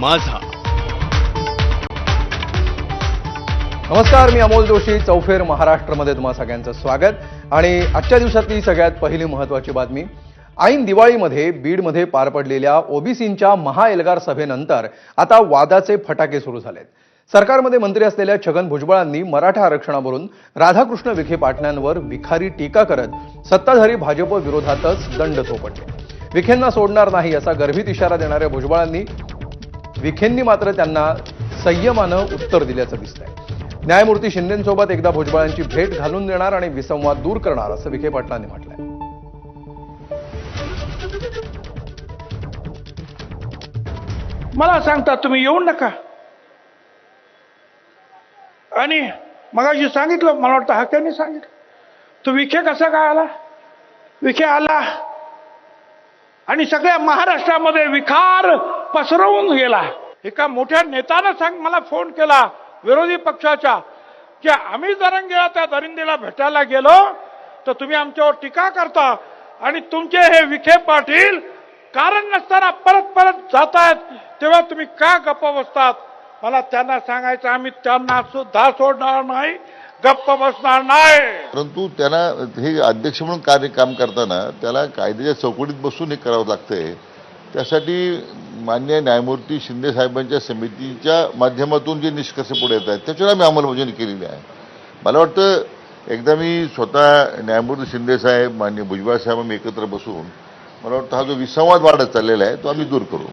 माझा. नमस्कार मी अमोल जोशी चौफेर महाराष्ट्रमध्ये तुम्हा सगळ्यांचं स्वागत. आणि आजच्या दिवसातली सगळ्यात पहिली महत्वाची बातमी ऐन दिवाळीमध्ये बीडमध्ये पार पडलेल्या ओबीसींच्या महाएल्गार सभेनंतर आता वादाचे फटाके सुरू झालेत. सरकारमध्ये मंत्री असलेल्या छगन भुजबळांनी मराठा आरक्षणावरून राधाकृष्ण विखे पाटण्यांवर विखारी टीका करत सत्ताधारी भाजप विरोधातच दंड थोपटले विखेंना सोडणार नाही असा गर्भित इशारा देणाऱ्या भुजबळांनी विखेंनी मात्र त्यांना संयमानं उत्तर दिल्याचं दिसतंय. न्यायमूर्ती शिंदेंसोबत एकदा भुजबळांची भेट घालून देणार आणि विसंवाद दूर करणार असं विखे पाटलांनी म्हटलंय. मला सांगता तुम्ही येऊ नका. आणि मगाशी सांगितलं मला वाटतं हाक्याने सांगितलं. तो विखे कसा काय आला? विखे आला. आणि सगळ्या महाराष्ट्रामध्ये विखार पसरवून गेला. एका मोठ्या नेत्यानं सांग मला फोन केला विरोधी पक्षाच्या की आम्ही दरंगेला त्या दरिंदेला भेटायला गेलो तर तुम्ही आमच्यावर टीका करता आणि तुमचे हे विखे पाटील कारण नसताना परत परत जात आहेत तेव्हा तुम्ही का गप्प बसतात? मला त्यांना सांगायचं आम्ही त्यांना सुद्धा सोडणार नाही. गप्प बसणार नाही. परंतु त्यांना हे अध्यक्ष म्हणून कार्य काम करताना त्याला कायद्याच्या चौकटीत बसून हे करावं लागतंय. त्यासाठी मान्य न्यायमूर्ती शिंदे साहेबांच्या समितीच्या माध्यमातून जे निष्कर्ष पुढे येत आहेत त्याच्यावर आम्ही अंमलबजावणी केलेली आहे. मला वाटतं एकदा मी स्वतः न्यायमूर्ती शिंदे साहेब मान्य भुजबळ साहेब आम्ही एकत्र बसून मला वाटतं हा जो विसंवाद वाढत चाललेला आहे तो आम्ही दूर करू.